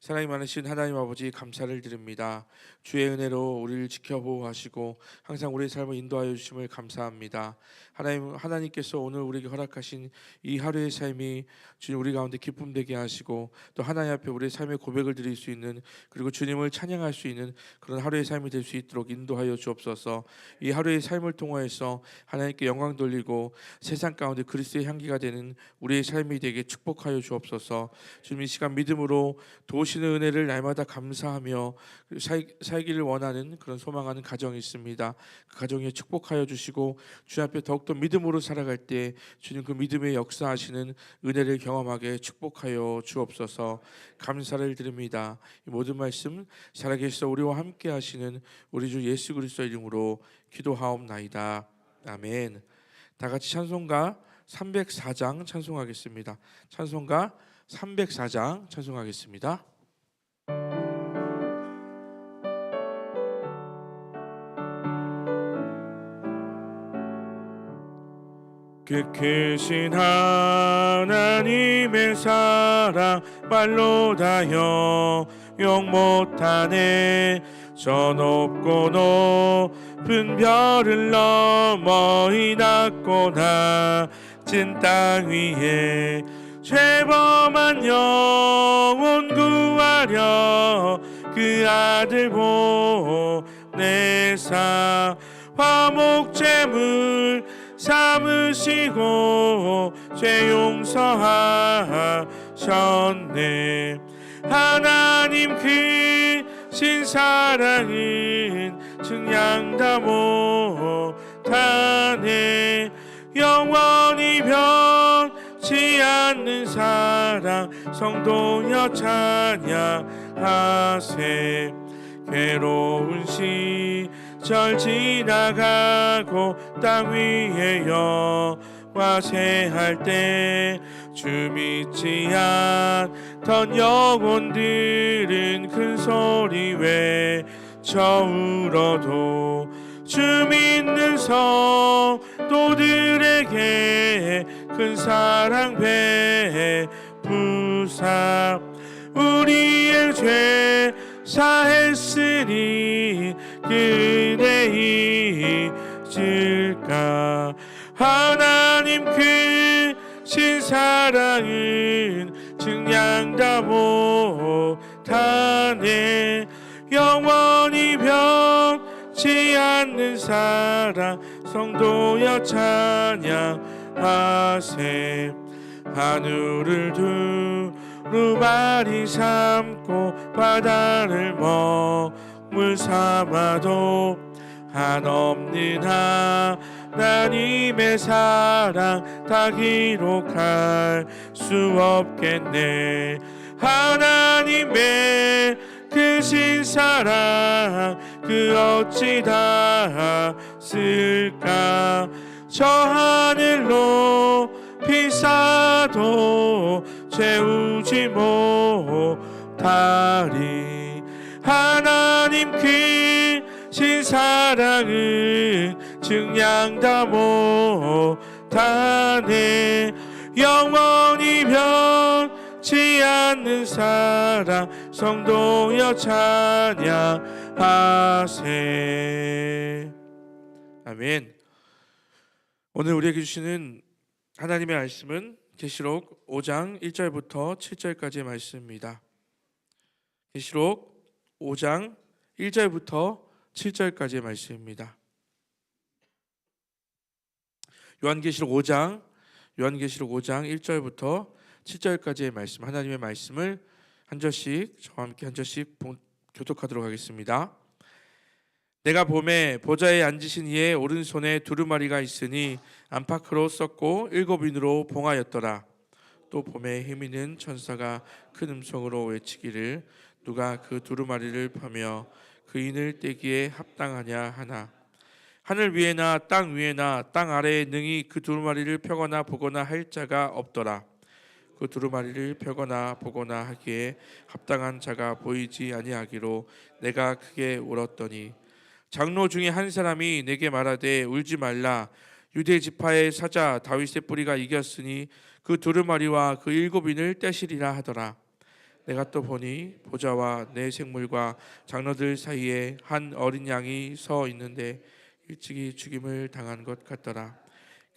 사랑이 많으신 하나님 아버지 감사를 드립니다. 주의 은혜로 우리를 지켜 보호하시고 항상 우리의 삶을 인도하여 주심을 감사합니다. 하나님 하나님께서 오늘 우리에게 허락하신 이 하루의 삶이 주님 우리 가운데 기쁨 되게 하시고 또 하나님 앞에 우리의 삶의 고백을 드릴 수 있는 그리고 주님을 찬양할 수 있는 그런 하루의 삶이 될 수 있도록 인도하여 주옵소서. 이 하루의 삶을 통하여서 하나님께 영광 돌리고 세상 가운데 그리스도의 향기가 되는 우리의 삶이 되게 축복하여 주옵소서. 주님 이 시간 믿음으로 도 우시는 은혜를 날마다 감사하며 살, 살기를 원하는 그런 소망하는 가정이 있습니다. 그 가정에 축복하여 주시고 주 앞에 더욱더 믿음으로 살아갈 때 주님 그 믿음의 역사하시는 은혜를 경험하게 축복하여 주옵소서. 감사를 드립니다. 이 모든 말씀 살아계셔 우리와 함께 하시는 우리 주 예수 그리스도 이름으로 기도하옵나이다. 아멘. 다 같이 찬송가 304장 찬송하겠습니다. 찬송가 304장 찬송하겠습니다. 그 크신 하나님의 사랑 말로 다여 용 못하네. 저 높고 높은 별을 넘어 이 낮고 낮은 땅 위에 죄범한 영혼 구하려 그 아들 보내사 화목 제물 삼으시고 죄 용서하셨네. 하나님 그 신사랑은 증량 다 못하네. 영원히 변 치 않는 사랑 성도여 찬양하세. 괴로운 시절 지나가고 땅 위에 여와 세할 때 주 믿지 않던 영혼들은 큰 소리 외쳐 울어도 주 믿는 성도들에게 큰 사랑 베푸사. 우리의 죄 사했으니 그대 잊을까? 하나님 그 신 사랑은 증량다 못하네. 영원히 변치 않는 사랑 성도여 찬양 하세. 하늘을 두루마리 삼고 바다를 먹물 삼아도 한없는 하나님의 사랑 다 기록할 수 없겠네. 하나님의 크신 사랑 그 어찌 다 쓸까 저 하늘로 비싸도 채우지 못하리. 하나님 그 신사랑은 증량 다 못하네. 영원히 변치 않는 사랑 성도여 찬양하세. 아멘 오늘 우리에게 주시는 하나님의 말씀은 계시록 5장 1절부터 7절까지의 말씀입니다. 계시록 5장 1절부터 7절까지의 말씀입니다. 요한계시록 5장 요한계시록 5장 1절부터 7절까지의 말씀 하나님의 말씀을 한 절씩 저와 함께 한 절씩 본- 교독하도록 하겠습니다. 내가 봄에 보좌에 앉으신 이의 오른손에 두루마리가 있으니 안팎으로 썼고 일곱 인으로 봉하였더라. 또 봄에 힘 있는 천사가 큰 음성으로 외치기를 누가 그 두루마리를 펴며 그 인을 떼기에 합당하냐 하나 하늘 위에나 땅 위에나 땅 아래에 능히 그 두루마리를 펴거나 보거나 할 자가 없더라. 그 두루마리를 펴거나 보거나 하기에 합당한 자가 보이지 아니하기로 내가 크게 울었더니 장로 중에 한 사람이 내게 말하되 울지 말라 유대 지파의 사자 다윗의 뿌리가 이겼으니 그 두루마리와 그 일곱인을 떼시리라 하더라. 내가 또 보니 보좌와 내 생물과 장로들 사이에 한 어린 양이 서 있는데 일찍이 죽임을 당한 것 같더라.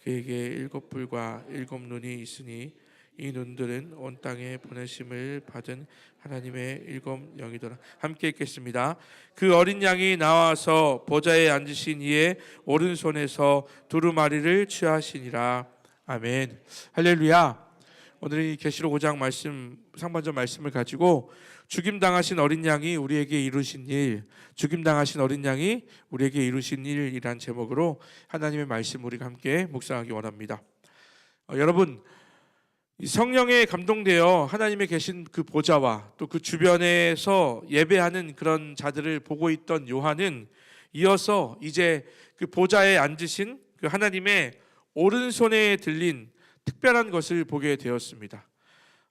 그에게 일곱 뿔과 일곱 눈이 있으니 이 눈들은 온 땅에 보내심을 받은 하나님의 일곱 영이더라. 함께 읽겠습니다. 그 어린 양이 나와서 보좌에 앉으신 이의 오른손에서 두루마리를 취하시니라. 아멘. 할렐루야. 오늘 이 계시록 5장 말씀 상반절 말씀을 가지고 죽임 당하신 어린 양이 우리에게 이루신 일, 죽임 당하신 어린 양이 우리에게 이루신 일이란 제목으로 하나님의 말씀 우리가 함께 묵상하기 원합니다. 어, 여러분 이 성령에 감동되어 하나님의 계신 그 보좌와 또 그 주변에서 예배하는 그런 자들을 보고 있던 요한은 이어서 이제 그 보좌에 앉으신 그 하나님의 오른손에 들린 특별한 것을 보게 되었습니다.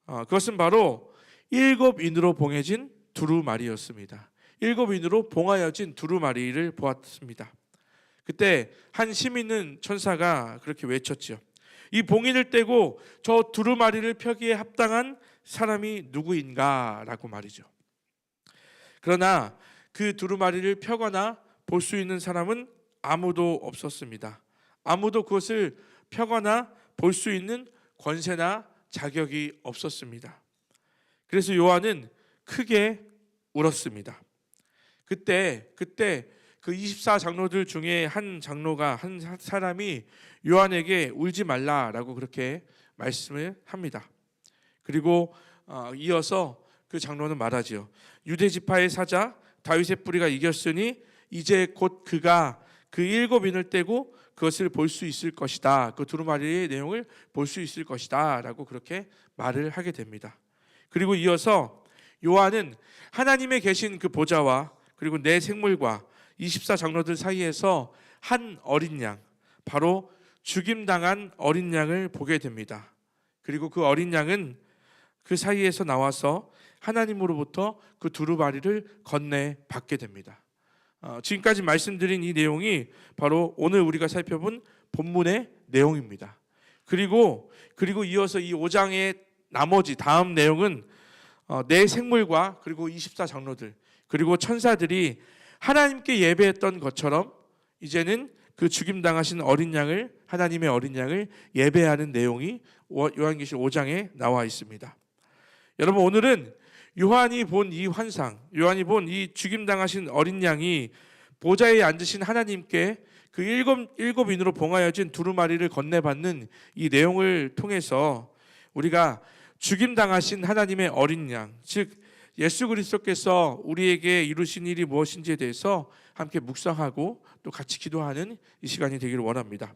어, 그것은 바로 일곱 인으로 봉해진 두루마리였습니다. 일곱 인으로 봉하여진 두루마리를 보았습니다. 그때 한 시민은 천사가 그렇게 외쳤죠. 이 봉인을 떼고 저 두루마리를 펴기에 합당한 사람이 누구인가라고 말이죠. 그러나 그 두루마리를 펴거나 볼 수 있는 사람은 아무도 없었습니다. 아무도 그것을 펴거나 볼 수 있는 권세나 자격이 없었습니다. 그래서 요한은 크게 울었습니다. 그때 그때 그 24 장로들 중에 한 장로가 한 사람이 요한에게 울지 말라라고 그렇게 말씀을 합니다. 그리고 어, 이어서 그 장로는 말하지요. 유대 지파의 사자 다윗의 뿌리가 이겼으니 이제 곧 그가 그 일곱 인을 떼고 그것을 볼 수 있을 것이다. 그 두루마리의 내용을 볼 수 있을 것이다라고 그렇게 말을 하게 됩니다. 그리고 이어서 요한은 하나님의 계신 그 보좌와 그리고 내 생물과 24 장로들 사이에서 한 어린 양, 바로 죽임 당한 어린 양을 보게 됩니다. 그리고 그 어린 양은 그 사이에서 나와서 하나님으로부터 그 두루마리를 건네 받게 됩니다. 어, 지금까지 말씀드린 이 내용이 바로 오늘 우리가 살펴본 본문의 내용입니다. 그리고 그리고 이어서 이 5장의 나머지 다음 내용은 어, 내 생물과 그리고 24 장로들 그리고 천사들이 하나님께 예배했던 것처럼 이제는 그 죽임 당하신 어린 양을 하나님의 어린 양을 예배하는 내용이 요한계시록 5장에 나와 있습니다. 여러분 오늘은 요한이 본 이 환상, 요한이 본 이 죽임 당하신 어린 양이 보좌에 앉으신 하나님께 그 일곱 일곱 인으로 봉하여진 두루마리를 건네받는 이 내용을 통해서 우리가 죽임 당하신 하나님의 어린 양, 즉 예수 그리스도께서 우리에게 이루신 일이 무엇인지에 대해서 함께 묵상하고 또 같이 기도하는 이 시간이 되기를 원합니다.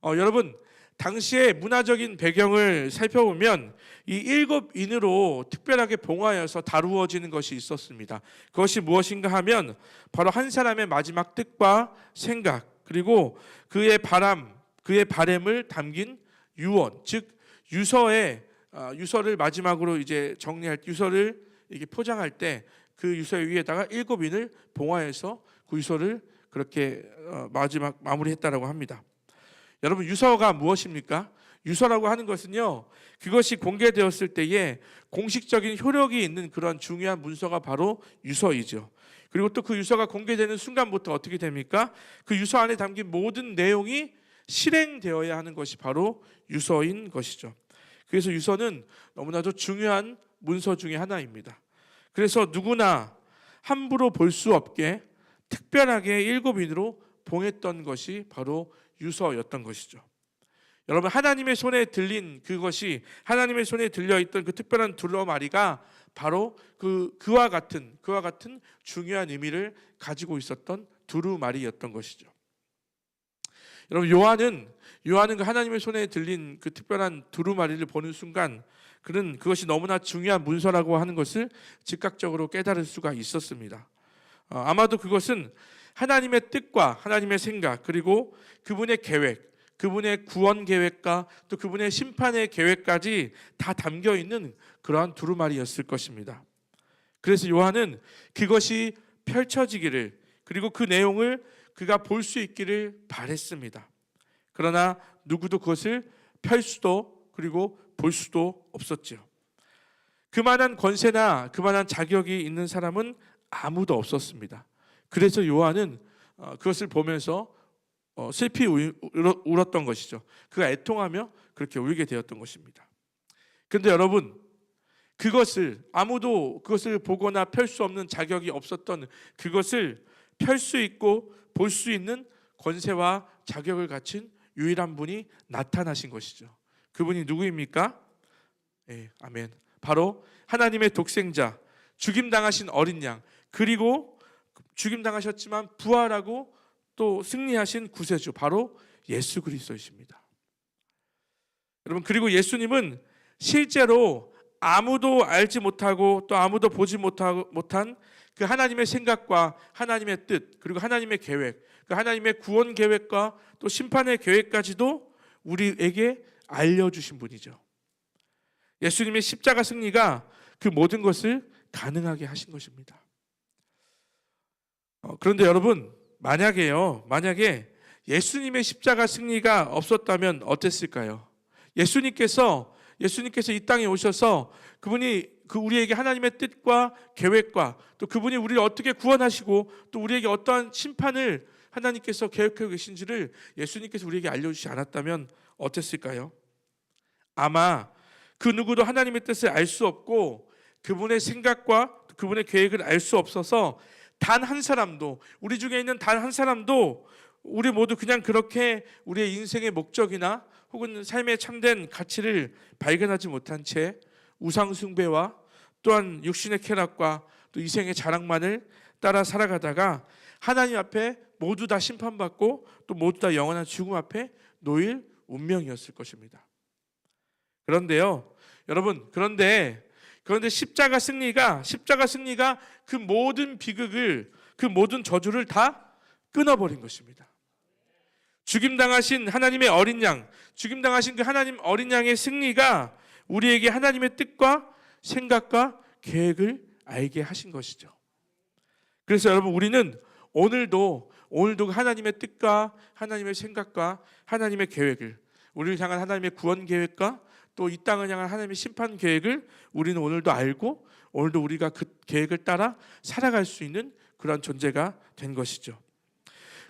어, 여러분 당시의 문화적인 배경을 살펴보면 이 일곱 인으로 특별하게 봉하여서 다루어지는 것이 있었습니다. 그것이 무엇인가 하면 바로 한 사람의 마지막 뜻과 생각 그리고 그의 바람, 그의 바램을 담긴 유언, 즉 유서의 어, 유서를 마지막으로 이제 정리할 유서를 이렇게 포장할 때 그 유서 위에다가 일곱 인을 봉화해서 그 유서를 그렇게 어, 마지막 마무리했다라고 합니다. 여러분 유서가 무엇입니까? 유서라고 하는 것은요 그것이 공개되었을 때에 공식적인 효력이 있는 그런 중요한 문서가 바로 유서이죠. 그리고 또 그 유서가 공개되는 순간부터 어떻게 됩니까? 그 유서 안에 담긴 모든 내용이 실행되어야 하는 것이 바로 유서인 것이죠. 그래서 유서는 너무나도 중요한 문서 중의 하나입니다. 그래서 누구나 함부로 볼 수 없게 특별하게 일곱 인으로 봉했던 것이 바로 유서였던 것이죠. 여러분 하나님의 손에 들린 그것이 하나님의 손에 들려 있던 그 특별한 두루마리가 바로 그 그와 같은 그와 같은 중요한 의미를 가지고 있었던 두루마리였던 것이죠. 여러분 요한은 요한은 그 하나님의 손에 들린 그 특별한 두루마리를 보는 순간 그는 그것이 너무나 중요한 문서라고 하는 것을 즉각적으로 깨달을 수가 있었습니다. 어, 아마도 그것은 하나님의 뜻과 하나님의 생각 그리고 그분의 계획, 그분의 구원 계획과 또 그분의 심판의 계획까지 다 담겨 있는 그러한 두루마리였을 것입니다. 그래서 요한은 그것이 펼쳐지기를 그리고 그 내용을 그가 볼 수 있기를 바랬습니다. 그러나 누구도 그것을 펼 수도 그리고 볼 수도 없었지요. 그만한 권세나 그만한 자격이 있는 사람은 아무도 없었습니다. 그래서 요한은 어, 그것을 보면서 어, 슬피 울었던 것이죠. 그가 애통하며 그렇게 울게 되었던 것입니다. 그런데 여러분 그것을 아무도 그것을 보거나 펼 수 없는 자격이 없었던 그것을 펼 수 있고 볼 수 있는 권세와 자격을 갖춘 유일한 분이 나타나신 것이죠. 그분이 누구입니까? 예, 아멘. 바로 하나님의 독생자, 죽임 당하신 어린 양, 그리고 죽임 당하셨지만 부활하고 또 승리하신 구세주 바로 예수 그리스도이십니다. 여러분 그리고 예수님은 실제로 아무도 알지 못하고 또 아무도 보지 못한 그 하나님의 생각과 하나님의 뜻 그리고 하나님의 계획, 그 하나님의 구원 계획과 또 심판의 계획까지도 우리에게 알려주신 분이죠. 예수님의 십자가 승리가 그 모든 것을 가능하게 하신 것입니다. 어, 그런데 여러분 만약에요, 만약에 예수님의 십자가 승리가 없었다면 어땠을까요? 예수님께서 예수님께서 이 땅에 오셔서 그분이 그 우리에게 하나님의 뜻과 계획과 또 그분이 우리를 어떻게 구원하시고 또 우리에게 어떠한 심판을 하나님께서 계획하고 계신지를 예수님께서 우리에게 알려주지 않았다면 어땠을까요? 아마 그 누구도 하나님의 뜻을 알 수 없고 그분의 생각과 그분의 계획을 알 수 없어서 단 한 사람도 우리 중에 있는 단 한 사람도 우리 모두 그냥 그렇게 우리의 인생의 목적이나 혹은 삶의 참된 가치를 발견하지 못한 채 우상 숭배와 또한 육신의 쾌락과 또 이생의 자랑만을 따라 살아가다가 하나님 앞에 모두 다 심판받고 또 모두 다 영원한 죽음 앞에 놓일 운명이었을 것입니다. 그런데요, 여러분, 그런데 그런데 십자가 승리가 십자가 승리가 그 모든 비극을 그 모든 저주를 다 끊어버린 것입니다. 죽임 당하신 하나님의 어린 양, 죽임 당하신 그 하나님 어린 양의 승리가 우리에게 하나님의 뜻과 생각과 계획을 알게 하신 것이죠. 그래서 여러분 우리는 오늘도 오늘도 그 하나님의 뜻과 하나님의 생각과 하나님의 계획을 우리를 향한 하나님의 구원 계획과 또 이 땅을 향한 하나님의 심판 계획을 우리는 오늘도 알고 오늘도 우리가 그 계획을 따라 살아갈 수 있는 그런 존재가 된 것이죠.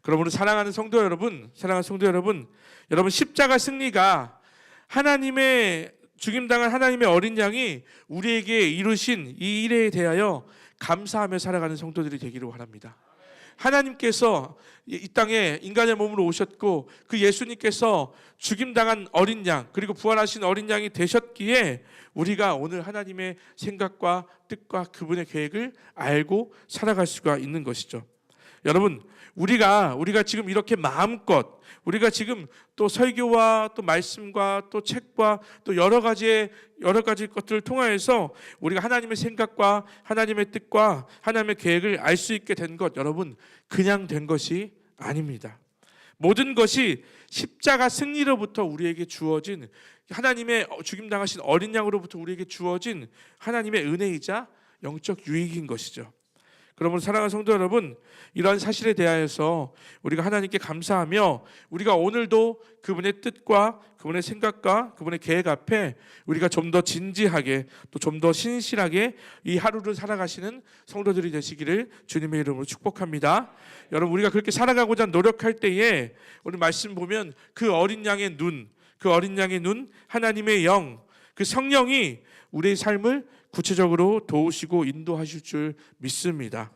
그러므로 사랑하는 성도 여러분, 사랑하는 성도 여러분, 여러분 십자가 승리가 하나님의 죽임당한 하나님의 어린 양이 우리에게 이루신 이 일에 대하여 감사하며 살아가는 성도들이 되기를 바랍니다. 하나님께서 이 땅에 인간의 몸으로 오셨고 그 예수님께서 죽임당한 어린 양 그리고 부활하신 어린 양이 되셨기에 우리가 오늘 하나님의 생각과 뜻과 그분의 계획을 알고 살아갈 수가 있는 것이죠. 여러분 우리가 우리가 지금 이렇게 마음껏 우리가 지금 또 설교와 또 말씀과 또 책과 또 여러 가지의 여러 가지 것들을 통하여서 우리가 하나님의 생각과 하나님의 뜻과 하나님의 계획을 알 수 있게 된 것 여러분 그냥 된 것이 아닙니다. 모든 것이 십자가 승리로부터 우리에게 주어진 하나님의 죽임 당하신 어린 양으로부터 우리에게 주어진 하나님의 은혜이자 영적 유익인 것이죠. 그러므로 사랑하는 성도 여러분, 이러한 사실에 대하여서 우리가 하나님께 감사하며 우리가 오늘도 그분의 뜻과 그분의 생각과 그분의 계획 앞에 우리가 좀 더 진지하게 또 좀 더 신실하게 이 하루를 살아가시는 성도들이 되시기를 주님의 이름으로 축복합니다. 여러분 우리가 그렇게 살아가고자 노력할 때에 오늘 말씀 보면 그 어린 양의 눈, 그 어린 양의 눈, 하나님의 영, 그 성령이 우리의 삶을 구체적으로 도우시고 인도하실 줄 믿습니다.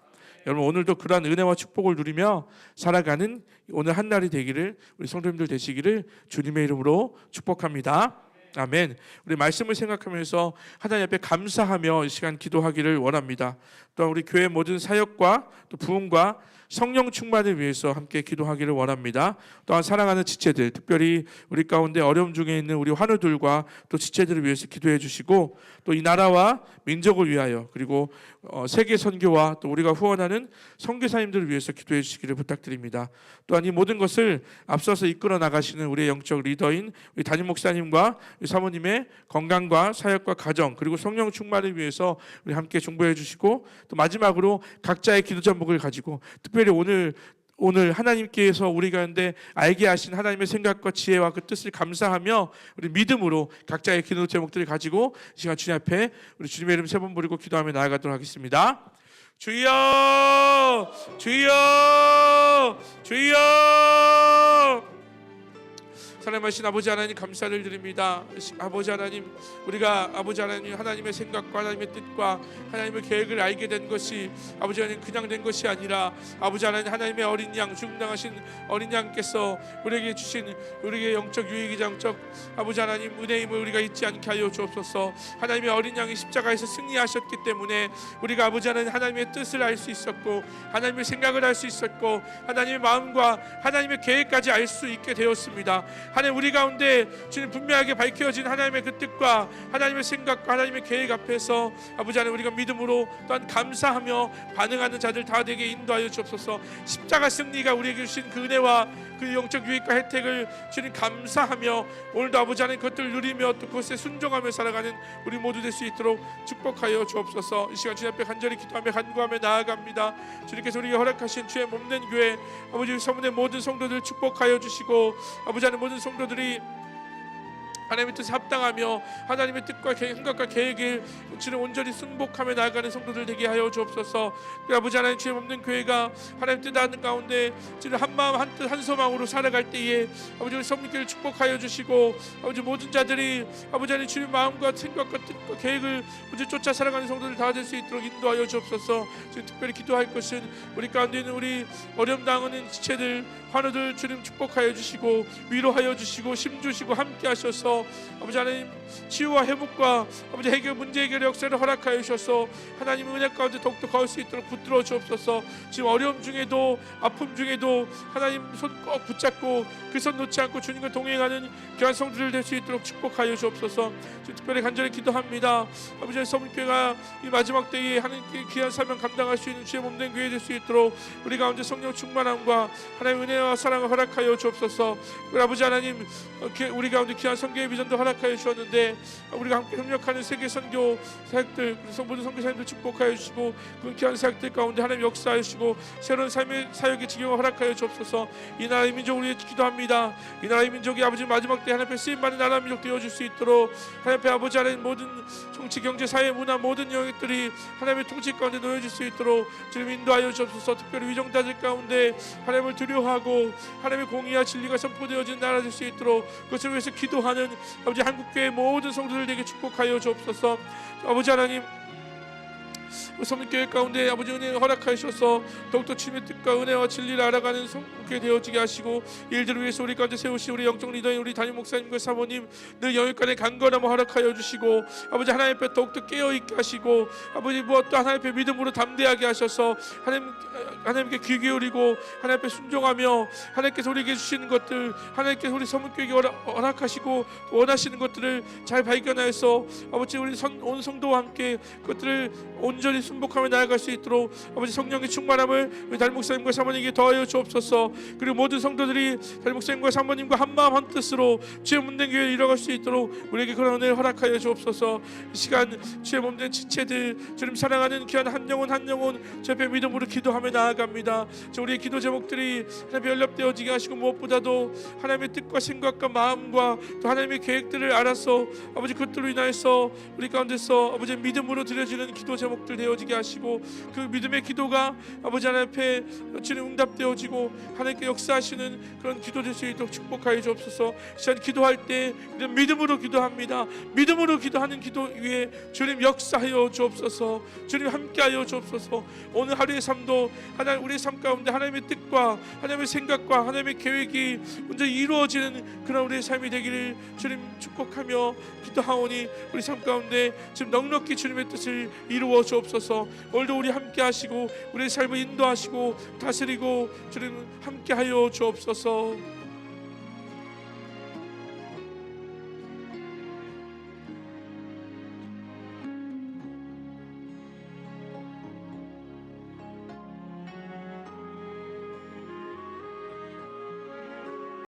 여러분 오늘도 그러한 은혜와 축복을 누리며 살아가는 오늘 한 날이 되기를 우리 성도님들 되시기를 주님의 이름으로 축복합니다. 아멘. 우리 말씀을 생각하면서 하나님 앞에 감사하며 이 시간 기도하기를 원합니다. 또한 우리 교회 모든 사역과 또 부흥과 성령 충만을 위해서 함께 기도하기를 원합니다. 또한 사랑하는 지체들, 특별히 우리 가운데 어려움 중에 있는 우리 환우들과 또 지체들을 위해서 기도해 주시고 또 이 나라와 민족을 위하여 그리고 어, 세계 선교와 또 우리가 후원하는 선교사님들을 위해서 기도해 주시기를 부탁드립니다. 또한 이 모든 것을 앞서서 이끌어 나가시는 우리의 영적 리더인 우리 담임 목사님과 사모님의 건강과 사역과 가정 그리고 성령 충만을 위해서 우리 함께 중보해 주시고 또 마지막으로 각자의 기도 제목을 가지고 오늘 오늘 하나님께서 우리 가운데 알게 하신 하나님의 생각과 지혜와 그 뜻을 감사하며 우리 믿음으로 각자의 기도 제목들을 가지고 이 시간 주님 앞에 우리 주님의 이름 세 번 부르고 기도하며 나아가도록 하겠습니다. 주여 주여 주여 사랑하신 아버지 하나님 감사를 드립니다. 아버지 하나님 우리가 아버지 하나님 하나님의 생각과 하나님의 뜻과 하나님의 계획을 알게 된 것이 아버지 하나님 그냥 된 것이 아니라 아버지 하나님 하나님의 어린 양 죽음당하신 어린 양께서 우리에게 주신 우리에게 영적 유익이자 영적 아버지 하나님 은혜임을 우리가 잊지 않게 하여 주옵소서. 하나님의 어린 양이 십자가에서 승리하셨기 때문에 우리가 아버지 하나님 하나님의 뜻을 알 수 있었고 하나님의 생각을 알 수 있었고 하나님의 마음과 하나님의 계획까지 알 수 있게 되었습니다. 하나님 우리 가운데 주님 분명하게 밝혀진 하나님의 그 뜻과 하나님의 생각과 하나님의 계획 앞에서 아버지 하나님 우리가 믿음으로 또한 감사하며 반응하는 자들 다 되게 인도하여 주옵소서. 십자가 승리가 우리에게 주신 그 은혜와 그 영적 유익과 혜택을 주님 감사하며 오늘도 아버지 하나님 그것들을 누리며 또 그것에 순종하며 살아가는 우리 모두 될 수 있도록 축복하여 주옵소서. 이 시간 주님 앞에 간절히 기도하며 간구하며 나아갑니다. 주님께서 우리에게 허락하신 주의 몸된 교회 아버지 서문의 모든 성도들 축복하여 주시고 아버지 하나님 모든 성도들이 하나님의 뜻에 합당하며 하나님의 뜻과 계획, 생각과 계획을 주님 온전히 승복하며 나아가는 성도들 되게 하여 주옵소서. 그 아버지 하나님 주의 없는 교회가 하나님 뜻하는 가운데 주님 한 마음 한뜻 한 소망으로 살아갈 때에 아버지 우리 성민교를 축복하여 주시고 아버지 모든 자들이 아버지 하나님 주님 마음과 생각과 뜻과 계획을 먼저 쫓아 살아가는 성도들 다 될 수 있도록 인도하여 주옵소서. 지금 특별히 기도할 것은 우리 가운데 있는 우리 어려움 당하는 지체들 환우들 주님 축복하여 주시고 위로하여 주시고 힘 주시고 함께 하셔서 아버지 하나님 치유와 회복과 아버지 해결 문제 해결 역사를 허락하여 주셔서 하나님 은혜 가운데 더욱더 가올 수 있도록 붙들어 주옵소서. 지금 어려움 중에도 아픔 중에도 하나님 손 꼭 붙잡고 그 손 놓지 않고 주님과 동행하는 귀한 성도들 될수 있도록 축복하여 주옵소서. 지금 특별히 간절히 기도합니다. 아버지 서문교회가 이 마지막 때에 하나님께 귀한 사명 감당할 수 있는 주의 몸된 교회 될 수 있도록 우리 가운데 성령 충만함과 하나님 은혜와 사랑을 허락하여 주옵소서. 아버지 하나님 어, 기- 우리 가운데 귀한 선교 의 비전도 허락하여 주셨는데 어, 우리가 함께 협력하는 세계 선교 사역들 그래서 모든 선교사님들 축복하여 주시고 그 귀한 사역들 가운데 하나님 역사하여 주시고 새로운 삶의 사역의 지경을 허락하여 주옵소서. 이 나라의 민족을 위해 기도합니다. 이 나라의 민족이 아버지 마지막 때 하나님 앞에 쓰임받는 나라 민족 되어줄 수 있도록 하나님 앞에 아버지 하나님 모든 정치 경제 사회 문화 모든 영역들이 하나님의 통치 가운데 놓여질 수 있도록 주님 인도하여 주옵소서. 특별히 위정자들 가운데 하나님을 두려워하고 하나님의 공의와 진리가 선포되어진 나라 될 수 있도록 그것을 위해서 기도하는 아버지 한국교회 모든 성도들에게 축복하여 주옵소서. 아버지 하나님 성교회 가운데 아버지 은혜 허락하여 주셔서 더욱더 주님의 뜻과 은혜와 진리를 알아가는 성교회 되어지게 하시고 일들을 위해서 우리 가운데 세우시 우리 영적 리더인 우리 담임 목사님과 사모님 늘 영역간에 강건함을 허락하여 주시고 아버지 하나님 앞에 더욱더 깨어있게 하시고 아버지 무엇도 하나님 앞에 믿음으로 담대하게 하셔서 하나님, 하나님께 귀 기울이고 하나님 앞에 순종하며 하나님께서 우리에게 주시는 것들 하나님께서 우리 성교회에게 허락- 허락하시고 원하시는 것들을 잘 발견하여서 아버지 우리 선, 온 성도와 함께 그것들을 온전 히 순복하며 나아갈 수 있도록 아버지 성령의 충만함을 우리 담임 목사님과 사모님에게 더하여 주옵소서. 그리고 모든 성도들이 담임 목사님과 사모님과 한 마음 한 뜻으로 주의 몸된 교회를 이뤄갈 수 있도록 우리에게 그런 은혜를 허락하여 주옵소서. 이 시간 주의 몸된 지체들 주님 사랑하는 귀한 한 영혼 한 영혼 주 앞에 믿음으로 기도하며 나아갑니다. 저 우리의 기도 제목들이 하나님 연락되어지게 하시고 무엇보다도 하나님의 뜻과 생각과 마음과 또 하나님의 계획들을 알아서 아버지 그것들로 인하여서 우리 가운데서 아버지 믿음으로 드려지는 기도 제목 들 것들 되어지게 하시고 그 믿음의 기도가 아버지 하나님 앞에 주님 응답되어지고 하나님께 역사하시는 그런 기도 될 수 있도록 축복하여 주옵소서. 시간 기도할 때 믿음으로 기도합니다. 믿음으로 기도하는 기도 위에 주님 역사하여 주옵소서. 주님 함께하여 주옵소서. 오늘 하루의 삶도 하나님 우리의 삶 가운데 하나님의 뜻과 하나님의 생각과 하나님의 계획이 온전히 이루어지는 그런 우리의 삶이 되기를 주님 축복하며 기도하오니 우리 삶 가운데 지금 넉넉히 주님의 뜻을 이루어 주옵소서. 오늘도 우리 함께 하시고 우리의 삶을 인도하시고 다스리고 주님 함께 하여 주옵소서